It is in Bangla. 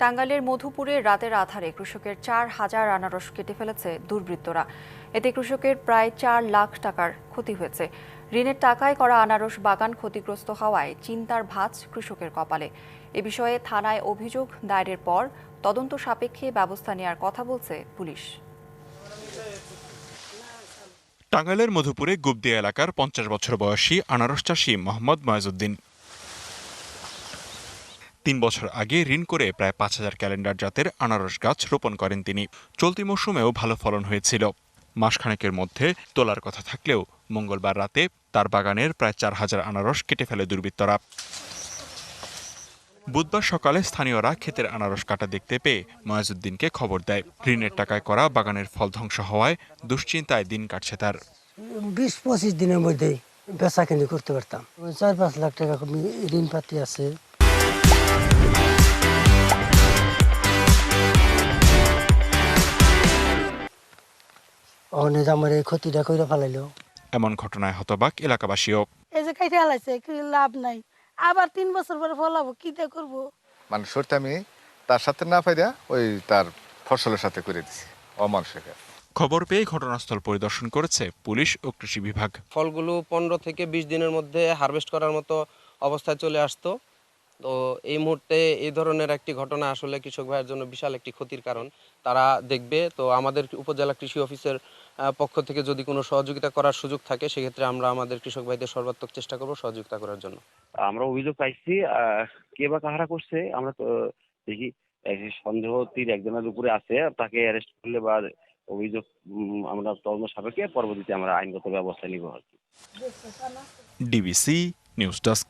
টাঙ্গাইলের মধুপুরে রাতের আধারে কৃষকের চার হাজার আনারস কেটে ফেলেছে দুর্বৃত্তরা। এতে কৃষকের প্রায় চার লাখ টাকার ক্ষতি হয়েছে। ঋণের টাকায় করা আনারস বাগান ক্ষতিগ্রস্ত হওয়ায় চিন্তার ভাঁজ কৃষকের কপালে। এ বিষয়ে থানায় অভিযোগ দায়েরের পর তদন্ত সাপেক্ষে ব্যবস্থা নেওয়ার কথা বলছে পুলিশ। টাঙ্গাইলের মধুপুরে গুবদি এলাকার পঞ্চাশ বছর বয়সী আনারস চাষী মোহাম্মদ ময়জুদ্দিন তিন বছর আগে ঋণ করে প্রায় পাঁচ হাজার ক্যালেন্ডার জাতের আনারস গাছ রোপণ করেন তিনি। চলতি মৌসুমেও ভালো ফলন হয়েছিল। মাসখানেকের মধ্যে তোলার কথা থাকলেও মঙ্গলবার রাতে তার বাগানের প্রায় চার হাজার আনারস কেটে ফেলে দুর্বৃত্তরা। বুধবার সকালে স্থানীয়রা ক্ষেতের আনারস কাটা দেখতে পেয়ে ময়াজুদ্দিনকে খবর দেয়। ঋণের টাকায় করা বাগানের ফল ধ্বংস হওয়ায় দুশ্চিন্তায় দিন কাটছে তার। বিশ পঁচিশ দিনের মধ্যেই বেচা কিনি করতে পারতাম। চার পাঁচ লাখ টাকা ঋণ পাতি আছে। অনেক আমার এই ক্ষতিটা করে ফেলাইলো। এমন ঘটনায় হতবাক এলাকাবাসীও। এই যে কাইটে হালাইছে কি লাভ নাই? আবার তিন বছর পরে ফলাবো কি দিয়ে করব? মানে সরতে আমি তার সাথে না পাইরা ওই তার ফসলের সাথে করে দিছি অমানুষের। খবর পেয়ে ঘটনাস্থল পরিদর্শন করেছে পুলিশ ও কৃষি বিভাগ। ফলগুলো পনেরো থেকে বিশ দিনের মধ্যে হারভেস্ট করার মতো অবস্থায় চলে আসতো। তো এই মুহূর্তে এই ধরনের একটি ঘটনা আসলে কৃষক ভাইয়ের জন্য বিশাল একটি ক্ষতির কারণ। তারা দেখবে তো আমাদের উপজেলা কৃষি অফিসের পক্ষ থেকে যদি কোনো সহযোগিতা করার সুযোগ থাকে সেক্ষেত্রে আমরা আমাদের কৃষক ভাইদের সর্বাত্মক চেষ্টা করব সহযোগিতা করার জন্য। আমরা অভিযোগ পাইছি কে বা কাহারা করছে আমরা তো দেখি সন্দেহ তীর একজনের উপরে আছে তাকে অ্যারেস্ট করলে বা অভিযোগ আমরা তদন্ত সাপেক্ষে পরবর্তীতে আমরা আইনগত ব্যবস্থা নিব আর কি। DBC news desk.